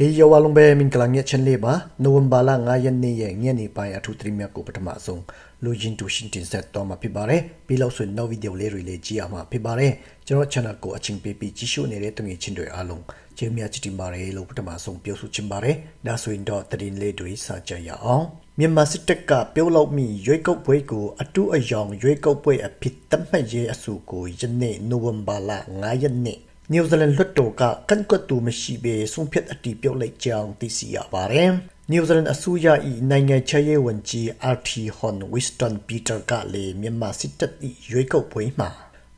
ဟေးယောဝလုံးပဲမင်္ဂလာညချန်လေးပါနိုဝင်ဘာလ9ရက်နေ့ရဲ့ညနေပိုင်းအထူးသတိမြတ်ကိုပထမဆုံးလူချင်းတူရှင်းတင်ဆက်တော့မှာဖြစ်ပါတယ်ပြီးလို့ဆိုရင်နောက်ဗီဒီယိုလေးတွေလည်းကြည့်အောင်မှာဖြစ်ပါတယ်ကျွန်တော် channel ကိုအချင်းပေးပြီးကြည့်ရှုနေတဲ့တငယ်ချင်းတွေအားလုံးကျေးဇူးများချစ်တင်ပါတယ်လို့ပထမဆုံးပြောဆိုချင်ပါတယ်ဒါဆိုရင်တော့တရင်လေးတွေစကြရအောင်မြန်မာစစ်တပ်ကပြုတ်လောက်မိရွေးကောက်ပွဲကိုအတူအယောင်ရွေးကောက်ပွဲအဖြစ်သတ်မှတ်ရေးအဆိုကိုယနေ့နိုဝင်ဘာလ9ရက်နေ့ နယူးဇီလန်လွှတ်တော်ကကန့်ကွက်သူမရှိဘဲဆုံးဖြတ်အတည်ပြုတ်လိုက်ကြောင်းသိရှိရပါတယ်။နယူးဇီလန်အစိုးရ၏နိုင်ငံခြားရေးဝန်ကြီး RT Hon Winston Peter ကလည်းမြန်မာစစ်တပ်၏ရွေးကောက်ပွဲမှာ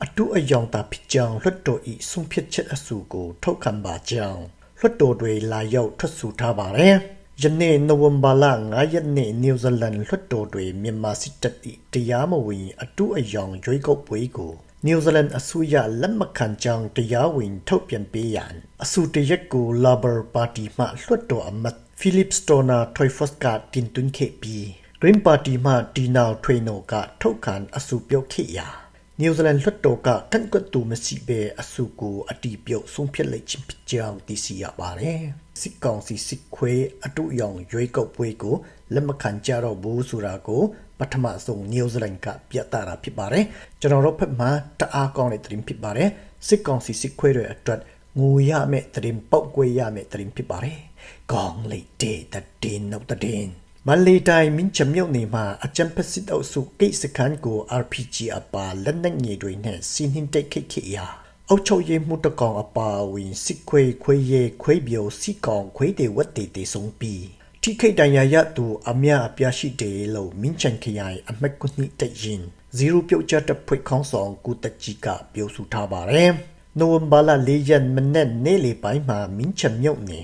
အတူအယောင်သာဖြစ်ကြောင်းလွှတ်တော်၏ဆုံးဖြတ်ချက်အဆိုကိုထောက်ခံပါကြောင်းလွှတ်တော်တွေလာရောက်ထွက်ဆိုထားပါတယ်။ယနေ့နိုဝင်ဘာလ9ရက်နေ့နယူးဇီလန်လွှတ်တော်တွေမြန်မာစစ်တပ်၏တရားမဝင်အတူအယောင်ရွေးကောက်ပွဲကို နယူးဇီလန်အစိုးရလက်မခံကြောင်းတရားဝင်ထုတ်ပြန်ပေးရန်အဆိုတရက်ကို Labour Party မှလွှတ်တော်အမတ် Philip Stoner Toyfos ကတင်သွင်းခဲ့ပြီး Green Party မှ Tina Traino ကထုတ်ခံအဆိုပြုတ်ခဲ့ရာနယူးဇီလန်လွှတ်တော်ကကန့်ကွက်သူမရှိဘဲအဆိုကိုအတီးပြုတ်ဆုံးဖြတ်လိုက်ခြင်းဖြစ်ကြောင်းသိရှိရပါတယ်စစ်ကောင်စီစစ်ခွေးအတူအယောင်ရွေးကောက်ပွဲကိုလက်မခံကြတော့ဘူးဆိုတာကိုပထမဆုံးနယူးဇီလန်ကပြသတာဖြစ်ပါတယ်ကျွန်တော်တို့ဖက်မှာတအားကောင်းတဲ့သတင်းဖြစ်ပါတယ်စစ်ကောင်စီစစ်ခွေးတွေအတွက်ငိုရမယ့်သတင်းပောက်ကွေးရမယ့်သတင်းဖြစ်ပါတယ်ကောင်းလိုက်တဲ့တဲ့နောက်တဲ့မန်လေးတိုင်းမင်းချမြုပ်နေမှာအချမ်ပစစ်အုပ်စုကိတ်စခန်းကို RPG အပါလက်နက်ငယ်တွေနဲ့စီးနှင်းတိတ်ခိတ်ခိရာ အုတ်ချုပ်ရေးမှုတကောင်အပါဝင်စစ်ခွေးခွေးရဲခွေး biểu စီကောင်ခွေးတွေဝတ်တွေတေဆုံးပြီးထိခိတ်တန်ရာရသူအမြအပြားရှိတယ်လို့မင်းချန်ခရိုင်အမက်ကုနိတရင်ဇီရိုပြုတ်ချတဲ့ဖွေခေါင်းဆောင်ကုတကြီးကပြောဆိုထားပါတယ်နိုဝင်ဘာလ၄ရက်မနေ့နေ့လေပိုင်းမှာမင်းချမြုပ်နေ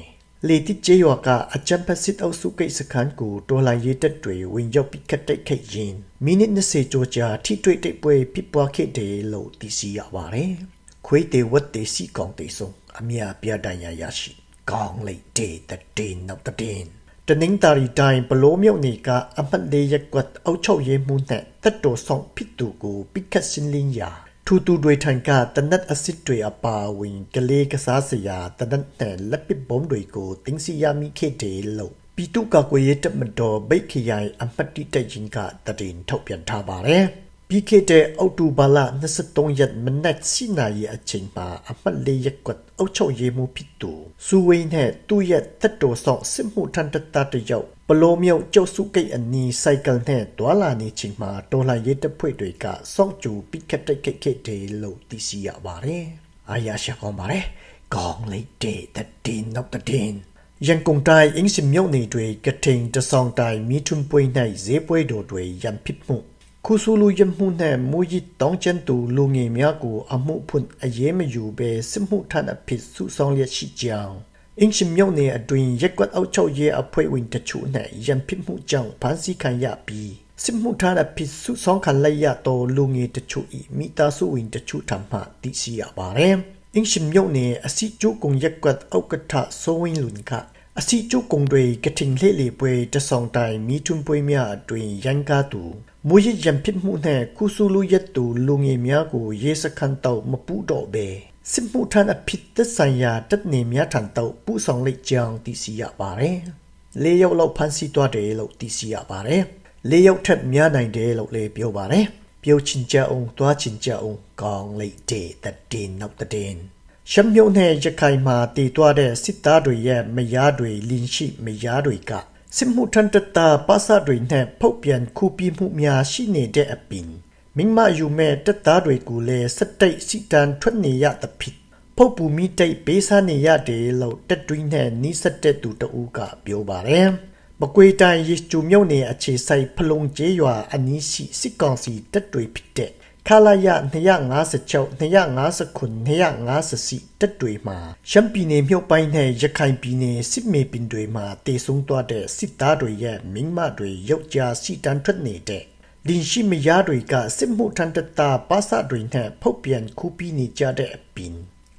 လေတိကျေယောကအချမ်ပစစ်အုပ်စုကိတ်စခန်းကိုတော်လိုင်းရေးတက်တွေဝင်ရောက်ပြီးခတ်တိုက်ခိုက်ရင်မိနစ်20ကျော်ကြာထိတွေ့တိုက်ပွဲဖြစ်ပွားခဲ့တယ်လို့သိရှိရပါတယ် ခွေးတေဝတ်တေစီကောင်တေဆုံးအမြပြဒဏ်ရာရရှိကောင်းလိုက်တဲ့တဲ့နောက်တဲ့တနင်္သာရီတိုင်းဘလိုးမြုပ်နေကအမှတ်လေးရက်ကွက်အောက်ချုပ်ရေးမှုနဲ့တက်တော်ဆောင်ဖြစ်သူကိုပိကတ်စင်းလင်းရာထူတူတွေထံကတနတ်အစစ်တွေအပါဝင်ကလေးကစားစရာတနတ်နဲ့လက်ပစ်ဘုံတွေကိုတင်းစီရမိခဲ့တယ်လို့ပီတုကကွေရတမတော်ဘိတ်ခရိုင်အမှတ်တိတက်ရင်ကတည်င်းထုတ်ပြန်ထားပါတယ် ပြီးခဲ့တဲ့အောက်တိုဘာလ23ရက်မနက်7နာရီအချိန်မှာအမှတ်လေးရက်ကွက်အုပ်ချုပ်ရေးမှုဖြစ်သူစူဝိန်းနဲ့သူ့ရဲ့တက်တော်ဆောင်စစ်မှုထမ်းတတတယောက်ဘလိုးမြုပ်ကျုပ်စုကိတ်အနီးစိုက်ကယ်နဲ့တွာလာနေချိန်မှာတော်လှန်ရေးတပ်ဖွဲ့တွေကစောင့်ကြိုပိကတ်တိုက်ခိုက်ခဲ့တယ်လို့သိရှိရပါတယ်။အားရရှာကောင်းပါတယ်။ကောင်းလိုက်တဲ့တဲ့တင်နောက်တဲ့တင်ရန်ကုန်တိုင်းအင်းစင်မြို့နယ်တွေကထိန်တဆောင်တိုင်းမိထွန်းပွေ၌ဈေးပွဲတော်တွေရန်ဖြစ်မှု ခုဆူလူရမှုနဲ့မူရစ်တောင်းကျန်သူလူငယ်များကိုအမှုဖွင့်အရေးမယူဘဲစစ်မှုထမ်းအဖြစ်စုဆောင်လျက်ရှိကြောင်းအင်းရှင်မြုပ်နေအတွင်ရက်ကွက်အောက်ချုပ်ရေးအဖွဲ့ဝင်တချို့နဲ့ရန်ဖြစ်မှုကြောင့်ဖမ်းဆီးခံရပြီးစစ်မှုထမ်းအဖြစ်စုဆောင်ခံလိုက်ရသောလူငယ်တချို့၏မိသားစုဝင်တချို့ထံမှသိရှိရပါတယ်။အင်းရှင်မြုပ်နေအစီကျိုးကုံရက်ကွက်အောက်ကထဆိုးဝင်းလွန်က အစီကျုပ်ကုံတွေကတင်လှေလေပွဲတဆောင်တိုင်မီထွန်းပွဲများအတွင်ရန်ကားသူမူရရံဖြစ်မှုနဲ့ကုဆူလူရက်သူလူငယ်များကိုရေစခန်တော့မပူတော့ပဲစစ်မှုထမ်းအဖြစ်သက်ဆိုင်ရာတပ်နေများထံတော့ပူဆောင်လိုက်ကြောင်းသိရှိရပါတယ်။လေးယောက်လောက်ဖမ်းဆီးသွားတယ်လို့သိရှိရပါတယ်။လေးယောက်ထက်များနိုင်တယ်လို့လည်းပြောပါတယ်။ပြောချင်ကြအောင်သွားချင်ကြအောင်ကောင်းလိုက်တဲ့တဲ့နောက်တဲ့ ရှမ်းမြို့နယ်ရခိုင်မှာတည်သွားတဲ့စစ်သားတွေရဲ့မယားတွေလင်းရှိမယားတွေကစစ်မှုထမ်းတတာပါစာတွေနဲ့ဖုတ်ပြန်ခုပြီးမှုများရှိနေတဲ့အပြင်မိမယူမဲ့တက်သားတွေကိုလည်းစက်တိတ်စီတန်ထွက်နေရသဖြင့်ဖုတ်ပူမိတိတ်ပေးစားနေရတယ်လို့တက်တွင်းနဲ့နီးစက်တဲ့သူတဦးကပြောပါတယ်မကွေတိုင်ရစ်ကျူမြုပ်နေအခြေဆိုင်ဖလုံကျေးရွာအနီးရှိစစ်ကောင်စီတပ်တွေဖြစ်တဲ့ ခလာရ256 259 254တက်တွေမှာရှမ်းပြည်နယ်မြို့ပိုင်းနဲ့ရခိုင်ပြည်နယ်စစ်မေပင်တွေမှာတေဆုံးသွားတဲ့စစ်သားတွေရဲ့မိန်းမတွေယောက်ျားစီတန်းထွက်နေတဲ့လင်ရှိမယားတွေကစစ်မှုထမ်းတတာပါစတွေနဲ့ဖုတ်ပြန်ခုပြီးနေကြတဲ့အပြင်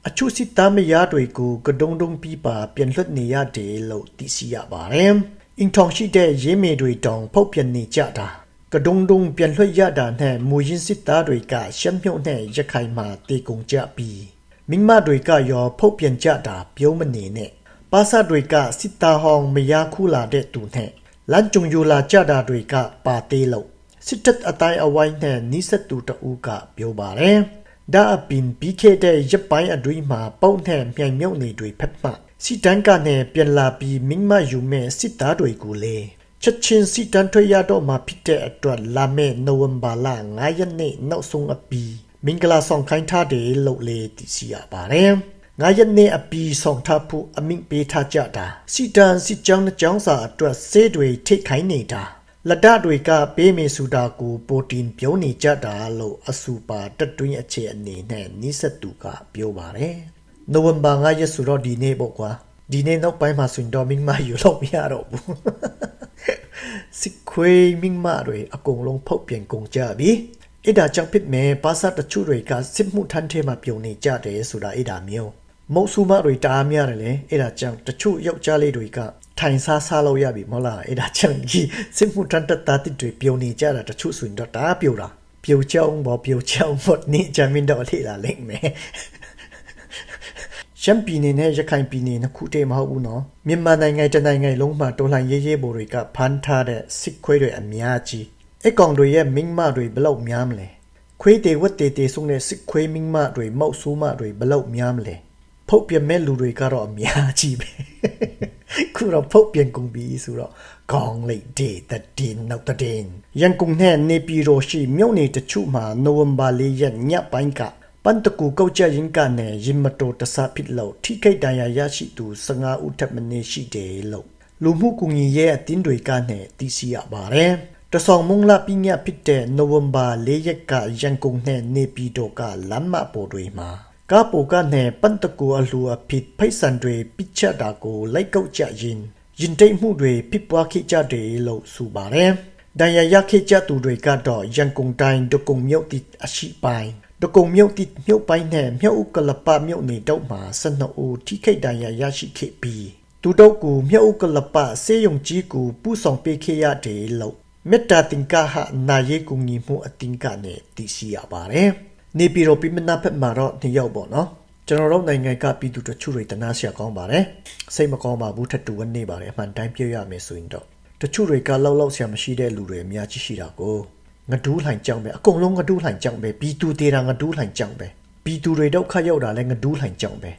အချို့စစ်သားမယားတွေကိုကဒုံဒုံပြီးပါပြန်လွှတ်နေရတယ်လို့သိရှိရပါတယ်။အင်ထောင်ရှိတဲ့ရေးမေတွေတောင်ဖုတ်ပြန်နေကြတာ ကဒုံဒုံပြန်လွှတ်ရတာနဲ့မူရင်းစစ်သားတွေကရှမ်းမြုပ်နဲ့ရခိုင်မှာတေကုန်ကြပြီးမိမတွေကရောဖုတ်ပြန်ကြတာပြုံးမနေနဲ့ဖပါစာတွေကစစ်သားဟောင်းမရခုလာတဲ့သူနဲ့လမ်းကြုံယူလာကြတာတွေကပါသေးလို့စစ်တပ်အတိုင်းအဝိုင်းနဲ့နီးစပ်သူတဦးကပြောပါတယ်ဒါအပြင်ပြီးခဲ့တဲ့ရပ်ပိုင်းအတွင်းမှာပုံနဲ့မြိုင်မြုပ်နေတွေဖက်မှစစ်တမ်းကနဲ့ပြန်လာပြီးမိမယူမဲ့စစ်သားတွေကိုလေ ချက်ချင်းစစ်တမ်းထွက်ရတော့မှဖြစ်တဲ့အတွက်လာမယ့်နိုဝင်ဘာလ9ရက်နေ့နောက်ဆုံးအပြီးမင်္ဂလာဆောင်ခိုင်းထားတယ်လို့လေသိရှိရပါတယ်ငါရက်နေ့အပီဆောင်ထားဖို့အမိန့်ပေးထားကြတာစီတန်စီကြောင်းနှကြောင်းစာအတွက်ဆေးတွေထိတ်ခိုင်းနေတာလက်ဒတွေကပေးမေစုတာကိုပိုတင်ပြုံးနေကြတာလို့အစူပါတက်တွင်းအခြေအနေနဲ့နိစက်သူကပြောပါတယ်နိုဝင်ဘာ9ရက်ဆိုတော့ဒီနေ့ပေါ့ကွာဒီနေ့နောက်ပိုင်းမှာဆွင်တော်မင်းမယူလို့မရတော့ဘူး စစ်ခွေးမင်းမတွေအကုန်လုံးဖောက်ပြန်ကုန်ကြပြီအဲ့ဒါကြောင့်ဖြစ်မယ်ပါစာတချို့တွေကစစ်မှုထမ်းထဲမှာပြုံနေကြတယ်ဆိုတာအဲ့ဒါမျိုးမုတ်ဆူမတွေတအားများတယ်လေအဲ့ဒါကြောင့်တချို့ယောက်ျားလေးတွေကထိုင်စားစားလို့ရပြီမဟုတ်လားအဲ့ဒါကြောင့်ဒီစစ်မှုထမ်းတက်သားတစ်တွေပြုံနေကြတာတချို့ဆိုရင်တော့တအားပြုံတာပြုံချောင်းဘောပြုံချောင်းဘောနေချမင်းတော့လေလာလိမ့်မယ် ရှမ်းပြည်နယ်နဲ့ရခိုင်ပြည်နယ်နှစ်ခုတည်းမဟုတ်ဘူးနော်မြန်မာနိုင်ငံတစ်နိုင်ငံလုံးမှာတော်လှန်ရေးရေးဘော်တွေကဖမ်းထားတဲ့စစ်ခွေးတွေအများကြီးအကောင်တွေရဲ့မိန်းမတွေဘယ်လောက်များမလဲခွေးတွေဝတ်တေတေဆုံးတဲ့စစ်ခွေးမိန်းမတွေမောက်ဆိုးမတွေဘယ်လောက်များမလဲဖုတ်ပြမဲ့လူတွေကတော့အများကြီးပဲခုတော့ဖုတ်ပြန်ကုန်ပြီဆိုတော့ကောင်းလိုက်တဲ့တဲ့တင်နောက်တဲ့တင်ရန်ကုန်နဲ့နေပြည်တော်ရှိမြို့နယ်တချို့မှာနိုဝင်ဘာ၄ရက်ညပိုင်းကပ န်တကူကောက်ကြရင်ကနဲ့ရင်မတော်တဆဖြစ်လို့ထိခိုက်ဒဏ်ရာရရှိသူ15ဦးထပ်မင်းရှိတယ်လို့လူမှုကူညီရေးအတင်းတွေကနဲ့သိရှိရပါတယ်။တဆောင်မုံလာပညာဖြစ်တဲ့နိုဝင်ဘာ၄ရက်ကရန်ကုန်နဲ့နေပြည်တော်ကလမ်းမပေါ်တွေမှာကားပေါ်ကနဲ့ပန်တကူအလှအဖြစ်ဖိတ်ဆန်တွေပိချတာကိုလိုက်ကောက်ကြရင်ရင်တိတ်မှုတွေဖြစ်ပွားခဲ့ကြတယ်လို့ဆိုပါတယ်။ဒဏ်ရာရခဲ့ကြသူတွေကတော့ရန်ကုန်တိုင်းဒကုံမြို့တိအရှိပိုင်း ဒကုံမြုပ်တိမြုပ်ပိုင်းနဲ့မြုပ်ဥကလပမြုပ်နေတော့မှာ12ဦးထိခိုက်ဒဏ်ရာရရှိခဲ့ပြီးသူတို့ကိုမြုပ်ဥကလပစေယုံကြီးကိုပူဆောင်ပေးခဲ့ရတယ်လို့မေတ္တာတင်ကဟနာယေကူညီမှုအတင်ကနဲ့တည်ရှိရပါတယ်နေပြည်တော်ပြည်မနာဖက်မှာတော့နှစ်ယောက်ပေါ့နော်ကျွန်တော်တို့နိုင်ငံကပြည်သူတချို့တွေတနာဆရာကောင်းပါတယ်စိတ်မကောင်းပါဘူးထပ်တူဝနေပါတယ်အမှန်တိုင်းပြောရမယ်ဆိုရင်တော့တချို့တွေကလောက်လောက်ဆရာမရှိတဲ့လူတွေအများကြီးရှိတာကို ငဒူးလှိုင်ကြောင်ပဲအကုန်လုံးငဒူးလှိုင်ကြောင်ပဲဘီတူတေတာငဒူးလှိုင်ကြောင်ပဲဘီတူတွေတော့ခတ်ရောက်တာလဲငဒူးလှိုင်ကြောင်ပဲ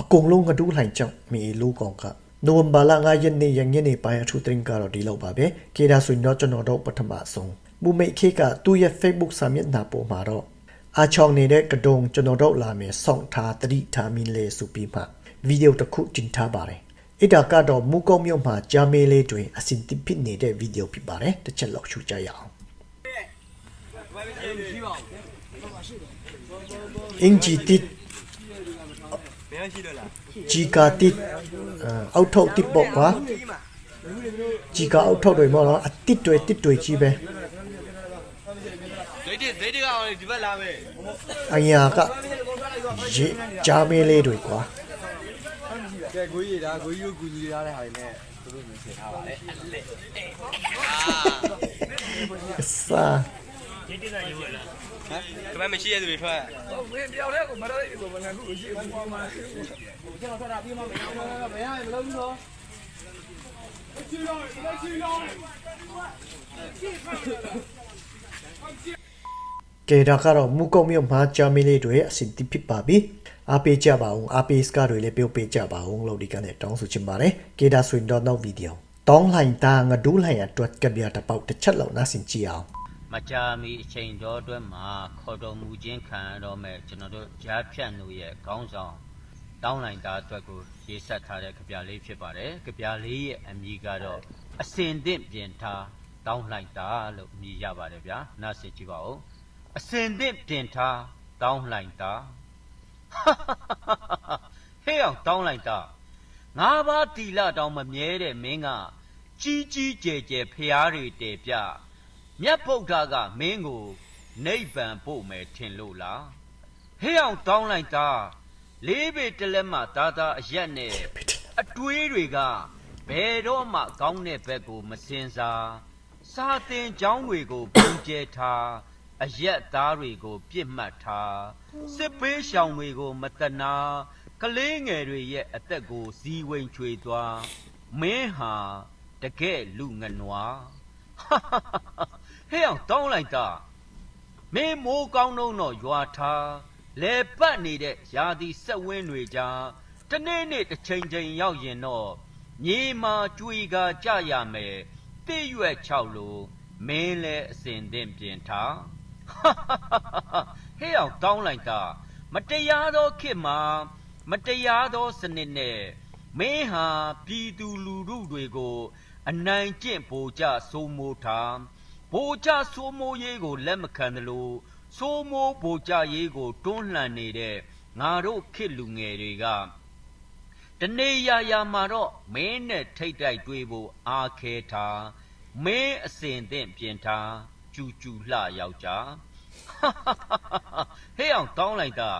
အကုန်လုံးငဒူးလှိုင်ကြောင်မီလိုကောင်ကနိုဝင်ဘာလ9ရက်နေ့ရညနေပိုင်းအထူးသတင်းကတော့ဒီလောက်ပါပဲကေဒါဆိုရင်တော့ကျွန်တော်တို့ပထမဆုံးမူမိတ်ခေကသူ့ရဲ့ Facebook စာမျက်နှာပေါ်မှာတော့အာချောင်းနေတဲ့ကတုံကျွန်တော်တို့လာမယ်စောင့်ထားတတိထားမင်းလေးဆိုပြီးမှဗီဒီယိုတစ်ခုတင်ထားပါတယ်အဲ့ဒါကတော့မူကုံမြို့မှာဂျာမေးလေးတွေအစင်တစ်ဖြစ်နေတဲ့ဗီဒီယိုဖြစ်ပါတယ်တစ်ချက်လောက်ရှုကြရအောင် အင်ဂျီတစ်ဘယ်ရှိတော့လားဂျီကာတစ်အဲအောက်ထုတ်တစ်ပေါ့ကွာဂျီကာအောက်ထုတ်တွေမဟုတ်တော့အတစ်တွေတစ်တွေကြီးပဲဒိတ်ဒိတ်ကအောင်ဒီဘက်လာမယ်အညာကရေဂျာမေးလေးတွေကွာ ရတဲ့ဟာတွေနဲ့သူတို့မြင်ထားပါလေစာဒီဘက်မရှိရသူတွေထွက်မင်းတယောက်တည်းကိုမရတဲ့ကိုမငါခုရှိဘူးပါမှာကျွန်တော်ထွက်တာပြီးမှမရဘူးဘယ်ရမလို့ဘူးတော့ကဲဒါကတော့မူကုံမြို့မှာဂျာမေးလေးတွေအစင်တစ်ဖြစ်ပါပြီအားပေးကြပါအောင်အားပေးစကားတွေလည်းပြောပေးကြပါအောင်လို့ဒီကနေ့တောင်းဆိုချင်ပါတယ်ကဲဒါဆိုရင်တော့နောက်ဗီဒီယိုတောင်းလှိုင်တာငဒူးလှိုင်အတွက်ကပြတစ်ပေါက်တစ်ချက်လောက်နားဆင်ကြည့်အောင် မကြာမီအချိန်တော်အတွင်းမှာခေါ်တော်မူခြင်းခံရတော့မဲ့ကျွန်တော်တို့ကြားဖြတ်မှုရဲ့ခေါင်းဆောင်တောင်းလိုက်တာအတွက်ကိုရေးဆက်ထားတဲ့ကြပြလေးဖြစ်ပါတယ်ကြပြလေးရဲ့အမည်ကတော့အစင်သင့်ပြင်ထားတောင်းလိုက်တာလို့အမည်ရပါတယ်ဗျာနားဆင်ကြည့်ပါဦးအစင်သင့်ပြင်ထားတောင်းလိုက်တာဟဲ့အောင်တောင်းလိုက်တာငါးပါးတီလာတောင်းမမြဲတဲ့မင်းကကြီးကြီးကျယ်ကျယ်ဖျားတွေတည်ပြ မြတ်ဗုဒ္ဓကမင်းကိုနိဗ္ဗာန်ပို့မယ်ထင်လို့လားဟဲ့အောင်တောင်းလိုက်တာလေးပေတလက်မှသာသာအရက်နဲ့အတွေးတွေကဘယ်တော့မှကောင်းတဲ့ဘက်ကိုမစင်စားစာသင်ကျောင်းတွေကိုပုံကျဲထားအရက်သားတွေကို ပြစ်မှတ်ထားစစ်ပေးရှောင်တွေကို မတနာကလေးငယ်တွေရဲ့အသက်ကိုဇီဝင်ချွေသွားမင်းဟာတကယ်လူငနွား ဟဲ့အောင်တောင်းလိုက်တာမင်းမိုးကောင်းတော့တော့ရွာထားလဲပတ်နေတဲ့ရာသီဆက်ဝင်းတွေကြားတနေ့နေ့တစ်ချိန်ချိန်ရောက်ရင်တော့မြေမာကျွေကာကြရမယ်တိရွက်ချောက်လို့မင်းလဲအစင်သင့်ပြင်ထားဟဲ့အောင်တောင်းလိုက်တာမတရားသောခေတ်မှာမတရားသောစနစ်နဲ့မင်းဟာပြည်သူလူထုတွေကို အနိုင်ကျင့်ပိုကြစိုးမိုးထား ပိုကြစိုးမိုးရေးကိုလက်မခံသလိုစိုးမိုးပိုကြရေးကိုတွန်းလှန်နေတဲ့ငါတို့ခေတ်လူငယ်တွေကတနေရာရာမှာတော့မင်းနဲ့ထိတ်တိုက်တွေးဖို့အားခဲထားမင်းအစင်သင့်ပြင်ထားကျူကျူလှယောက်ျားဟဲ့အောင်တောင်းလိုက်တာ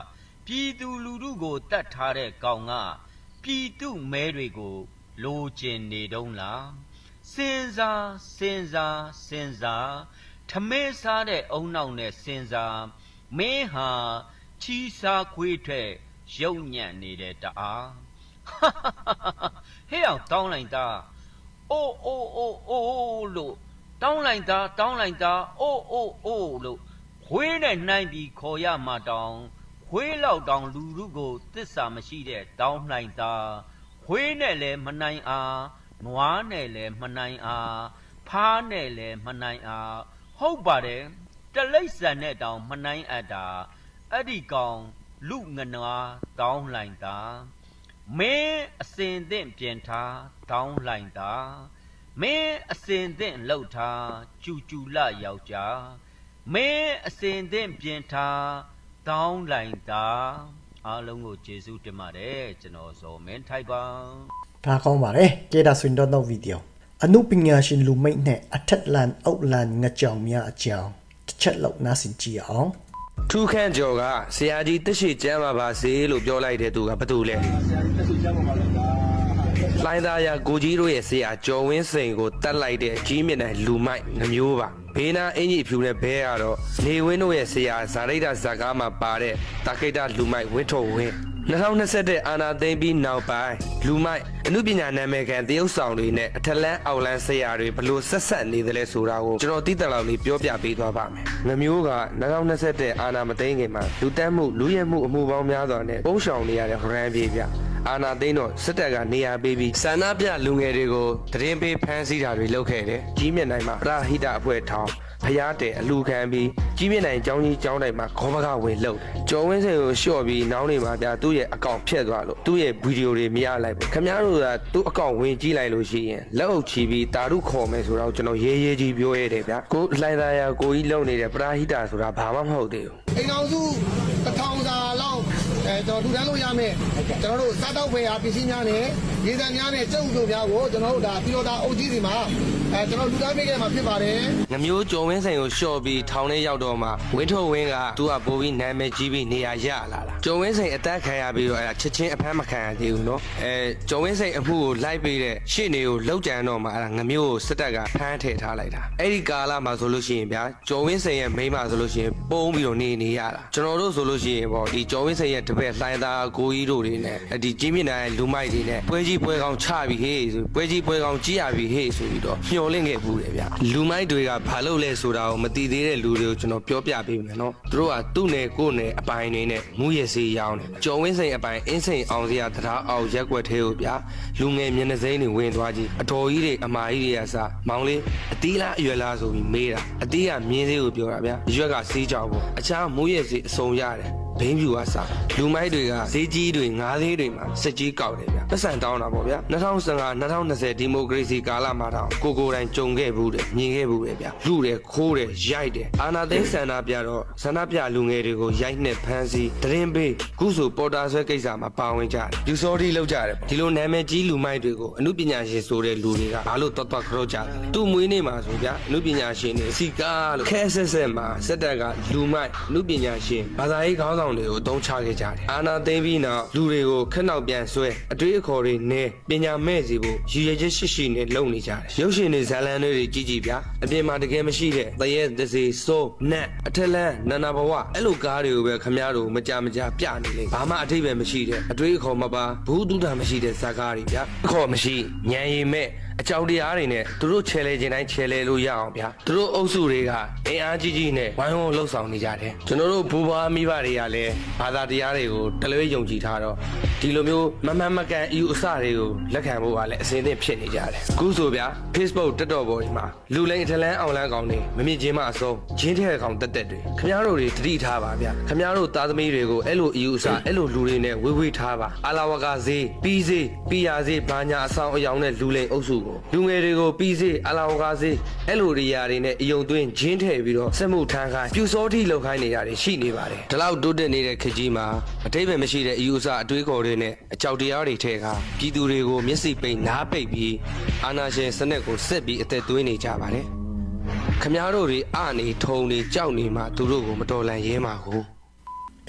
ပြည်သူလူထုကိုတတ်ထားတဲ့ကောင်ကပြည်သူမဲတွေကိုလိုချင်နေတုံးလား စဉ်းစားစဉ်းစားစဉ်းစားထမင်းစားတဲ့အုံနောက်နဲ့စဉ်းစားမင်းဟာချီးစားခွေးထွက်ရုပ်ညံ့နေတဲ့တအားဟဲ့အောင်တောင်းလိုက်တာအိုးအိုးအိုးအိုးလို့တောင်းလိုက်တာတောင်းလိုက်တာအိုးအိုးအိုးလို့ခွေးနဲ့နှိုင်းပြီးခေါ်ရမှာတောင်းခွေးလောက်တောင်လူလူကိုတစ္ဆာမရှိတဲ့တောင်းလိုက်တာခွေးနဲ့လည်းမနိုင်အား နွားနဲ့လည်းမနိုင်အားဖားနဲ့လည်းမနိုင်အားဟုတ်ပါတယ်တလိ္ဆန်နဲ့တောင်မနိုင်အပ်တာအဲ့ဒီကောင်လူငနွားတောင်းလိုက်တာမင်းအစင်သင့်ပြင်ထားတောင်းလိုက်တာမင်းအစင်သင့်လှုပ်ထားကျူကျူလယောက်ျားမင်းအစင်သင့်ပြင်ထားတောင်းလိုက်တာအားလုံးကိုကျေးဇူးတင်ပါတယ်ကျွန်တော်ဇော်မင်းထိုက်ပါ ဒါကောင်းပါတယ်ကဲဒါဆိုရင်တော့နောက်ဗီဒီယိုအနုပညာရှင်လူမိတ်နဲ့အထက်လန်အောက်လန်ငကြောင်များအကြောင်းတစ်ချက်လောက်နားဆင်ကြည့်အောင်ထူးခန့်ကျော်ကဆရာကြီးတက်ရှိကျမ်းပါပါစေလို့ပြောလိုက်တဲ့သူကဘာတူလဲလိုင်းသားရကိုကြီးတို့ရဲ့ဆရာကျော်ဝင်းစိန်ကိုတတ်လိုက်တဲ့ကြီးမြင့်တဲ့လူမိုက်နှမျိုးပါဘေးနာအင်ကြီးဖြူနဲ့ဘဲကတော့နေဝင်းတို့ရဲ့ဆရာဇာရိတဇာကားမှာပါတဲ့တာခိတလူမိုက်ဝင်းထုတ်ဝင်း 2021အာနာသိမ့်ပြီးနောက်ပိုင်းလူမိုက်အမှုပညာနာမည်ခံတရုပ်ဆောင်တွေနဲ့အထက်လန်းအောက်လန်းဆရာတွေဘလို့ဆက်ဆက်နေတယ်လဲဆိုတာကိုကျွန်တော်တိတက်လောက်လေးပြောပြပေးသွားပါမယ်။ငမျိုးက2021အာနာမသိမ့်ခင်မှာလူတက်မှုလူရဲမှုအမှုပေါင်းများစွာနဲ့ပုံရှောင်နေရတဲ့ရန်ပြေးပြ အာနာသိမ့်တော့စစ်တပ်ကနေရာပေးပြီးဆန္ဒပြလူငယ်တွေကိုတရင်ပေးဖမ်းဆီးတာတွေလုပ်ခဲ့တယ်။ကြီးမြင့်နိုင်မှာပရဟိတအဖွဲ့ထောင်ဖျားတယ်အလူခံပြီးကြီးမြင့်နိုင်ចောင်းကြီးចောင်းတိုင်းမှာခေါဘကဝင်လှုပ်တယ်ကျော်ဝင်းစိန်ကိုရှော့ပြီးနောင်းနေမှာပြသူ့ရဲ့အကောင့်ဖြတ်သွားလို့သူ့ရဲ့ဗီဒီယိုတွေမရလိုက်ဘူးခင်ဗျားတို့ကသူ့အကောင့်ဝင်ကြည့်လိုက်လို့ရှိရင်လက်အုပ်ချီပြီးတာရုခေါ်မယ်ဆိုတော့ကျွန်တော်ရေးရေးကြီးပြောရတယ်ဗျကိုလှိုင်သာယာကိုကြီးလုံနေတဲ့ပရာဟိတာဆိုတာဘာမှမဟုတ်သေးဘူးအိမ်အောင်စုတစ်ထောင်စာလောက် အဲကျွန်တော်ထူထမ်းလို့ရမယ်ကျွန်တော်တို့စားတောက်ဖေအားပစ္စည်းများနဲ့ရေစံများနဲ့ကျုပ်တို့များကိုကျွန်တော်တို့ဒါပြည်တော်သားအုပ်ကြီးစီမှာအဲကျွန်တော်လူသားပေးခဲ့မှာဖြစ်ပါတယ် ငမျိုးကျော်ဝင်းစိန်ကိုရှော့ပြီးထောင်ထဲရောက်တော့မှဝင်းထုတ်ဝင်းကသူကပိုးပြီးနာမည်ကြီးပြီးနေရာရလာတာကျော်ဝင်းစိန်အသက်ခံရပြီးတော့အဲ့ဒါချက်ချင်းအဖမ်းမခံရသေးဘူးเนาะအဲကျော်ဝင်းစိန်အမှုကိုလိုက်ပေးတဲ့ရှေ့နေကိုလောက်ကြံတော့မှအဲ့ဒါငမျိုးကိုစစ်တပ်ကဖမ်းထည့်ထားလိုက်တာအဲ့ဒီကာလမှာဆိုလို့ရှိရင်ဗျာကျော်ဝင်းစိန်ရဲ့မိန်းမဆိုလို့ရှိရင်ပုံပြီးတော့နေနေရတာကျွန်တော်တို့ဆိုလို့ရှိရင်ပေါ့ဒီကျော်ဝင်းစိန်ရဲ့တပည့်လှိုင်းသားကိုကြီးတို့တွေနဲ့အဲ့ဒီကြီးမြင့်နိုင်လူမိုက်တွေနဲ့ပွဲကြီးပွဲကောင်းချပြီးဟေးဆိုပွဲကြီးပွဲကောင်းကြည့်ရပြီးဟေးဆိုပြီးတော့ မျှော်လင့်ခဲ့ဘူးတယ်ဗျာလူမိုက်တွေကဘာလုပ်လဲဆိုတာကိုမသိသေးတဲ့လူတွေကိုကျွန်တော်ပြောပြပေးမယ်နော်သူတို့ကသူ့နယ်ကိုယ်နယ်အပိုင်တွေနဲ့မူရစေးရောင်းတယ်ကျော်ဝင်းစိန်အပိုင်အင်းစိန်အောင်စရာတရားအောင်ရက်ွက်သေးကိုဗျာလူငယ်မျက်နှာစိမ်းတွေဝင်သွားကြည့်အတော်ကြီးတွေအမာကြီးတွေကစမောင်လေးအတီးလားအရွယ်လားဆိုပြီးမေးတာအတီးကမြင်းသေးကိုပြောတာဗျာအရွက်ကစေးကြောက်ပေါ့အခြားမူရစေးအစုံရတယ် ဘိန်းဖြူကစားလူမိုက်တွေကဈေးကြီးတွေငါးသေးတွေမှာစစ်ကြီးကောက်တယ်ဗျပတ်စံတောင်းတာပေါ့ဗျာ2015 2020ဒီမိုကရေစီကာလမှာတော့ကိုကိုယ်တိုင်ကြုံခဲ့ဘူးတယ်မြင်ခဲ့ဘူးတယ်ဗျလူတယ်ခိုးတယ်ရိုက်တယ်အာနာသိန်းဆန္ဒပြတော့ဆန္ဒပြလူငယ်တွေကိုရိုက်နှက်ဖမ်းဆီးတရင်ပေးခုဆိုပေါ်တာဆွဲကိစ္စမှာပါဝင်ကြတယ်ယူစော်ဒီလောက်ကြတယ်ပေါ့ဒီလိုနာမည်ကြီးလူမိုက်တွေကိုအမှုပညာရှင်ဆိုတဲ့လူတွေကဘာလို့တော်တော်ကြောက်ကြတယ်သူ့မွေးနေ့မှာဆိုဗျာအမှုပညာရှင်တွေစီကားလို့ခဲဆက်ဆက်မှာစက်တက်ကလူမိုက်အမှုပညာရှင်ဘာသာရေးခေါင်းဆောင်င့်တွေကိုအသုံးချခဲ့ကြတယ်အာနာသိမ့်ပြီးနောက်လူတွေကိုခက်နောက်ပြန်ဆွဲအတွေးအခေါ်တွေနဲ့ပညာမဲ့စီဖို့ရည်ရွယ်ချက်ရှိရှိနဲ့လုပ်နေကြတယ်ရုပ်ရှင်တွေဇာတ်လမ်းတွေကြီးကြီးဗျာအပြင်မှာတကယ်မရှိတဲ့တရဲတစီစိုးနတ်အထက်လန်းနန္နာဘဝအဲ့လိုကားတွေကိုပဲခမားတို့မကြမကြပြနေလေဘာမှအထိပ္ပယ်မရှိတဲ့အတွေးအခေါ်မပါဘူးတုဒ္ဒမရှိတဲ့ဇာတ်ကားတွေဗျာအခေါ်မရှိညံရည်မဲ့ အကြောက်တရားတွေနဲ့သူတို့ချဲလဲခြင်းတိုင်းချဲလဲလို့ရအောင်ဗျာသူတို့အုပ်စုတွေကအင်အားကြီးကြီးနဲ့ဝိုင်းဝန်းလှုပ်ဆောင်နေကြတယ်ကျွန်တော်တို့ဘူဘာမိဘတွေကလည်းဘာသာတရားတွေကိုတလွဲယုံကြည်ထားတော့ဒီလိုမျိုးမမှန်မကန်အယူအဆတွေကိုလက်ခံဖို့ကလည်းအစင်းသင့်ဖြစ်နေကြတယ်အခုဆိုဗျာ Facebook တက်တော်ပေါ်ဒီမှာလူလိန်အထက်လန်းအောင်လန်းကောင်တွေမမြင်ချင်းမအဆုံးဂျင်းထဲကောင်တက်တက်တွေခင်ဗျားတို့တွေတတိထားပါဗျာခင်ဗျားတို့သားသမီးတွေကိုအဲ့လိုအယူအဆအဲ့လိုလူတွေနဲ့ဝေးဝေးထားပါအာလာဝကဈေးပြီးဈေးပြီးရဈေးဘာညာအဆောင်အယောင်နဲ့လူလိန်အုပ်စုကိုလူငယ်တွေကိုပြီးဈေးအာလာဝကဈေးအဲ့လိုတွေရာတွေနဲ့အယုံသွင်းဂျင်းထဲပြီးတော့စက်မှုထမ်းခိုင်းပြူစောတိလောက်ခိုင်းနေတာတွေရှိနေပါတယ်ဒီလောက်တိုးတက်နေတဲ့ခေတ်ကြီးမှာအတိတ်ပဲမရှိတဲ့အယူအဆအတွေးခေါ်တွေနဲ့အကြောက်တရားတွေထဲကပြည်သူတွေကိုမျက်စိပိတ်နားပိတ်ပြီးအာနာရှင်စနစ်ကိုဆက်ပြီးအသက်သွင်းနေကြပါတယ်ခမားတို့တွေအနေထုံနေကြောက်နေမှသူတို့ကိုမတော်လန်ရဲမှာကို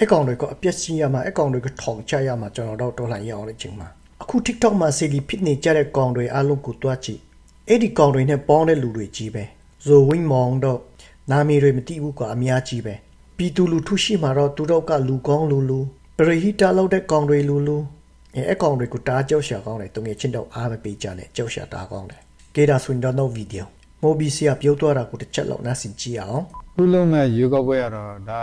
အကောင်တွေကအပြက်စီးရမှာအကောင်တွေကထောင်ချရမှာကျွန်တော်တို့တော်လှန်ရအောင်တဲ့ချိန်မှာ အခု TikTok မှာစီလီဖြစ်နေကြတဲ့ကောင်တွေအားလုံးကိုတွားကြည့်အဲ့ဒီကောင်တွေနဲ့ပေါင်းတဲ့လူတွေကြီးပဲဇိုဝင်းမောင်တော့နာမည်တွေမသိဘူးကွာအများကြီးပဲပြည်သူလူထုရှိမှာတော့သူတို့ကလူကောင်းလူလူပရိဟိတလောက်တဲ့ကောင်တွေလူလူအဲအကောင်တွေကိုတားကြောက်ရှာကောင်းတယ်တုံငယ်ချင်းတော့အားမပေးကြနဲ့ကြောက်ရှာတာကောင်းတယ်ကေဒါဆွင်တော့ဗီဒီယိုမိုဘီစီကပြောသွားတာကိုတစ်ချက်လောက်နားဆင်ကြည့်အောင်ခုလုံးမဲ့ရွေးကောက်ပွဲရတော့ဒါ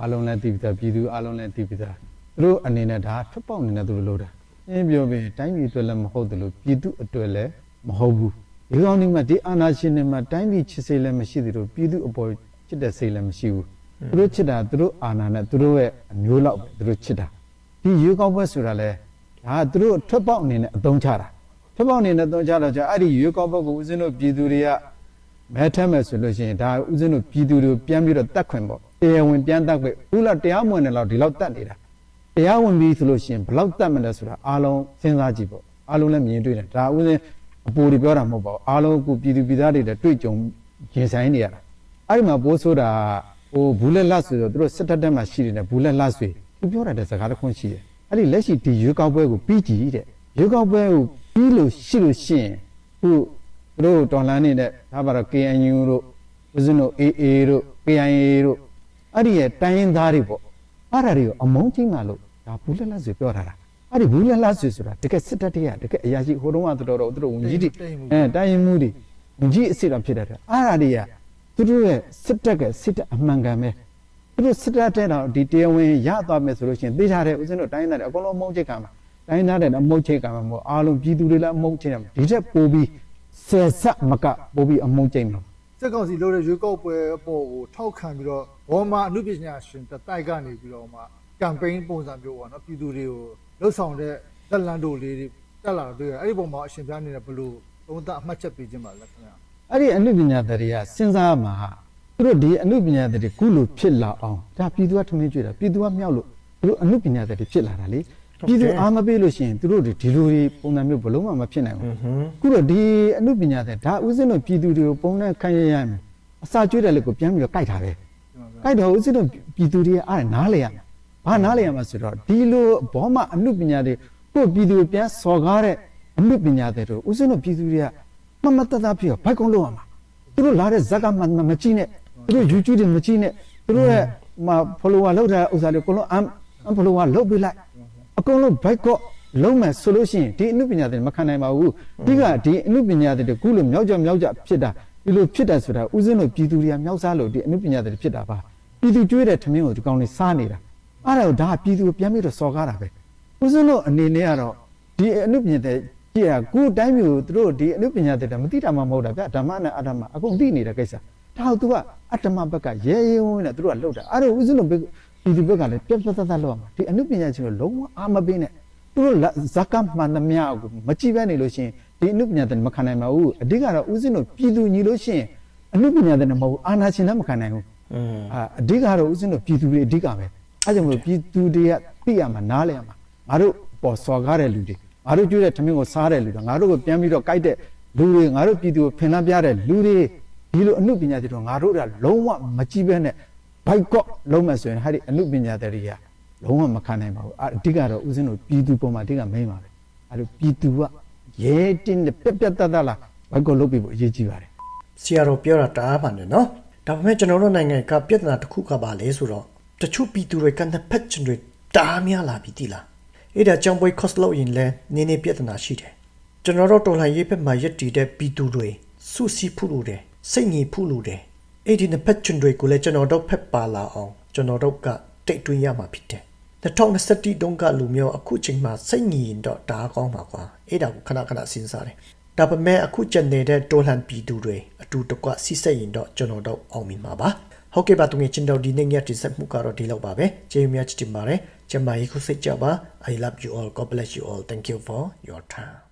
အားလုံးလည်းတည်ပြီးသားပြည်သူအားလုံးလည်းတည်ပြီးသားသူတို့အနေနဲ့ဒါထွက်ပေါက်အနေနဲ့သူတို့လုပ်တာ အင်းပြောပြီးတိုင်းပြည်အတွက်လည်းမဟုတ်တယ်လို့ပြည်သူအတွက်လည်းမဟုတ်ဘူးဒီကောင်းဒီမှာဒီအာဏာရှင်တွေမှာတိုင်းပြည်ချစ်စိတ်လည်းမရှိသေးလို့ပြည်သူအပေါ်ချစ်တဲ့စိတ်လည်းမရှိဘူးသူတို့ချစ်တာသူတို့အာဏာနဲ့သူတို့ရဲ့အမျိုးလောက်ပဲသူတို့ချစ်တာဒီရွေးကောက်ပွဲဆိုတာလဲဒါကသူတို့ထွက်ပေါက်အနေနဲ့အသုံးချတာထွက်ပေါက်အနေနဲ့အသုံးချတော့じゃအဲ့ဒီရွေးကောက်ပွဲကိုဦးဇင်းတို့ပြည်သူတွေကမဲထက်မယ်ဆိုလို့ရှိရင်ဒါဥစဉ်တို့ပြည်သူတွေကိုပြန်ပြီးတော့တတ်ခွင်ပေါ့တရားဝင်ပြန်တတ်ခွင့်ဘူးလားတရားမဝင်တယ်လို့ဒီလောက်တတ်နေတာ တရားဝင်ပြီဆိုလို့ရှိရင်ဘယ်လောက်တတ်မလဲဆိုတာအားလုံးစဉ်းစားကြည့်ပေါ့အားလုံးလည်းမြင်တွေ့တယ်ဒါဥစဉ်အပူတွေပြောတာမဟုတ်ပါဘူးအားလုံးအခုပြည်သူပြည်သားတွေလည်းတွေ့ကြုံရင်ဆိုင်နေရတာအဲ့ဒီမှာပိုးဆိုတာဟိုဘူးလက်လက်ဆိုတော့သူတို့စစ်တပ်တက်မှာရှိနေတဲ့ဘူးလက်လက်ဆွေသူပြောရတဲ့စကားတစ်ခွန်းရှိတယ်အဲ့ဒီလက်ရှိဒီရွေးကောက်ပွဲကိုပြီးကြည့်တဲ့ရွေးကောက်ပွဲကိုပြီးလို့ရှိလို့ရှိရင်ဟိုသူတို့တော်လန်းနေတဲ့ဒါပါတော့ KNU တို့ဦးဇင်းတို့ AA တို့ KIA တို့အဲ့ဒီရဲ့တိုင်းရင်းသားတွေပေါ့ အဲ့ဒါတွေကိုအမုန်းချင်းမှလို့ဒါဘူးလက်လက်ဆိုပြောထားတာအဲ့ဒီဘူးလက်လက်ဆိုဆိုတာတကယ်စစ်တပ်တွေကတကယ်အရာရှိဟိုတုန်းကတော်တော်သူတို့ဝင်ကြီးတွေအဲတိုင်းရင်းမှုတွေဝင်ကြီးအစ်စ်တော်ဖြစ်တတ်တယ်အဲ့ဒါတွေကသူတို့ရဲ့စစ်တပ်ကစစ်တပ်အမှန်ကန်ပဲသူတို့စစ်တပ်တဲ့တော့ဒီတရားဝင်ရသွားမယ်ဆိုလို့ရှိရင်သိထားတဲ့ဦးဇင်းတို့တိုင်းရင်းသားတွေအကုန်လုံးအမုန်းချိတ်ကမှာတိုင်းရင်းသားတွေလည်းအမုန်းချိတ်ကမှာမဟုတ်အားလုံးပြည်သူတွေလည်းအမုန်းချိတ်ကမှာဒီထက်ပိုပြီးဆယ်ဆက်မကပို့ပြီးအမုန်းကျိမ့်မှာ စစ်ကောင်စီလုပ်တဲ့ရွေးကောက်ပွဲအပေါ်ကိုထောက်ခံပြီးတော့ဘောမအမှုပညာရှင်တတိုက်ကနေပြီးတော့မှကမ်ပိန်းပုံစံမျိုးပေါ့နော်ပြည်သူတွေကိုလှုပ်ဆောင်တဲ့လက်လန်းတို့လေးတွေတက်လာတော့တွေ့ရတယ်အဲ့ဒီပုံမှာအရှင်ပြအနေနဲ့ဘယ်လိုသုံးသပ်အမှတ်ချက်ပေးခြင်းပါလဲခင်ဗျာအဲ့ဒီအနုပညာသတွေကစဉ်းစားမှာဟာသူတို့ဒီအနုပညာသတွေကုလို့ဖြစ်လာအောင်ဒါပြည်သူကထမင်းကျွေးတာပြည်သူကမြောက်လို့သူတို့အနုပညာသတွေဖြစ်လာတာလေ ပြည်သူအားမပေးလို့ရှိရင်သူတို့ဒီလိုတွေပုံစံမျိုးဘလုံးမှမဖြစ်နိုင်ဘူးခုတော့ဒီအနုပညာသဒါဥစဉ်တို့ပြည်သူတွေကိုပုံနဲ့ခိုင်းရရမယ်အစာကျွေးတယ်လို့ကိုပြန်ပြီးတော့ကြိုက်တာပဲကြိုက်တော့ဥစဉ်တို့ပြည်သူတွေအားနားလေရမယ်ဘာနားလေရမှာဆိုတော့ဒီလိုဘောမအနုပညာတွေကိုပြည်သူကိုပြန်စော်ကားတဲ့အနုပညာတွေတို့ဥစဉ်တို့ပြည်သူတွေကမမတတဖြစ်ရောဘိုက်ကုန်းလုံးရမှာသူတို့လာတဲ့ဇက်ကမှမကြည့်နဲ့သူတို့ YouTube တွေမကြည့်နဲ့သူတို့ရဲ့မ follower လောက်တဲ့ဥစ္စာတွေအကုန်လုံး un follower လောက်ပေးလိုက် အကုန်လုံးဘိုက်ကော့လုံးမယ်ဆိုလို့ရှိရင်ဒီအမှုပညာတွေမခံနိုင်ပါဘူးဒီကဒီအမှုပညာတွေခုလိုမြောက်ကြမြောက်ကြဖြစ်တာဒီလိုဖြစ်တာဆိုတာဥစဉ်တို့ပြည်သူတွေကမြောက်စားလို့ဒီအမှုပညာတွေဖြစ်တာပါပြည်သူကျွေးတဲ့ထမင်းကိုဒီကောင်လေးစားနေတာအဲ့ဒါကိုဒါကပြည်သူကိုပြန်ပြီးတော့စော်ကားတာပဲဥစဉ်တို့အနေနဲ့ကတော့ဒီအမှုပညာတွေကြည့်ရကိုယ်တိုင်းမျိုးသူတို့ဒီအနုပညာတဲ့မသိတာမှမဟုတ်တာဗျဓမ္မနဲ့အတ္တမအကုန်သိနေတဲ့ကိစ္စဒါဟုတ်သူကအတ္တမဘက်ကရဲရဲဝင်းနဲ့သူတို့ကလှုပ်တာအဲ့ဒါဥစဉ်လို့ ဒီဒီဘက်ကလည်းပြတ်ပြတ်သက်သက်လှုပ်ရမှာဒီအနုပညာချင်းကိုလုံးဝအာမပေးနဲ့သူတို့ဇက်ကမှန်သမျှကိုမကြည့်ပဲနေလို့ရှိရင်ဒီအနုပညာတဲ့မခံနိုင်ပါဘူးအဓိကတော့ဥစဉ်လို့ပြည်သူညီလို့ရှိရင်အနုပညာတဲ့မဟုတ်ဘူးအာနာရှင်လည်းမခံနိုင်ဘူးအာအဓိကတော့ဥစဉ်လို့ပြည်သူတွေအဓိကပဲအဲ့ကြောင့်မလို့ပြည်သူတွေကသိရမှာနားလည်ရမှာငါတို့ပေါ်စော်ကားတဲ့လူတွေငါတို့ကျွေးတဲ့ထမင်းကိုစားတဲ့လူတွေငါတို့ကိုပြန်ပြီးတော့ကြိုက်တဲ့လူတွေငါတို့ပြည်သူကိုဖင်လန်းပြတဲ့လူတွေဒီလိုအမှုပညာတွေတော့ငါတို့ကလုံးဝမကြည့်ပဲနဲ့ ဘိုက်ကော့လုံးမဲ့ဆိုရင်ဟာဒီအမှုပညာတွေကလုံးဝမခံနိုင်ပါဘူးအအဓိကတော့ဦးဇင်းတို့ပြည်သူပေါ်မှာအဓိကမိန်ပါပဲအဲလိုပြည်သူကရဲတင်းတဲ့ပြက်ပြက်တတ်တတ်လာဘက်ကိုလုပ်ပြီးဖို့အရေးကြီးပါတယ်ဆရာတော်ပြောတာတအားပါနေနော်ဒါပေမဲ့ကျွန်တော်တို့နိုင်ငံကပြဿနာတစ်ခုကပါလဲဆိုတော့တချို့ပြည်သူတွေကနှစ်ဖက်ချင်တွေတအားများလာပြီတိလားအဲ့ဒါကြောင့်ဘွေ cost လို့ရင်လဲနည်းနည်းပြဿနာရှိတယ်ကျွန်တော်တို့တော်လှန်ရေးဘက်မှာရက်တည်တဲ့ပြည်သူတွေစုစည်းဖို့လိုတယ်စိတ်ငြိဖို့လိုတယ် အဲ့ဒီနှစ်ဖက်ချင်တွေကိုလည်းကျွန်တော်တို့ဖက်ပါလာအောင်ကျွန်တော်တို့ကတိတ်တွင်းရမှာဖြစ်တယ်2021တုန်းကလူမျိုးအခုချိန်မှာစိတ်ငြိရင်တော့တအားကောင်းပါကွာအဲ့ဒါကိုခဏခဏစဉ်းစားတယ်ဒါပေမဲ့အခုကျန်နေတဲ့တော်လှန်ပြည်သူတွေအတူတကွဆိတ်ဆက်ရင်တော့ကျွန်တော်တို့အောင်မြင်မှာပါဟုတ်ကဲ့ပါသူငယ်ချင်းတို့ဒီနေ့ညတင်ဆက်မှုကတော့ဒီလောက်ပါပဲကျေးဇူးများချစ်တင်ပါတယ်ကျမကြီးခုစိတ်ကြပါ I love you all God bless you all thank you for your time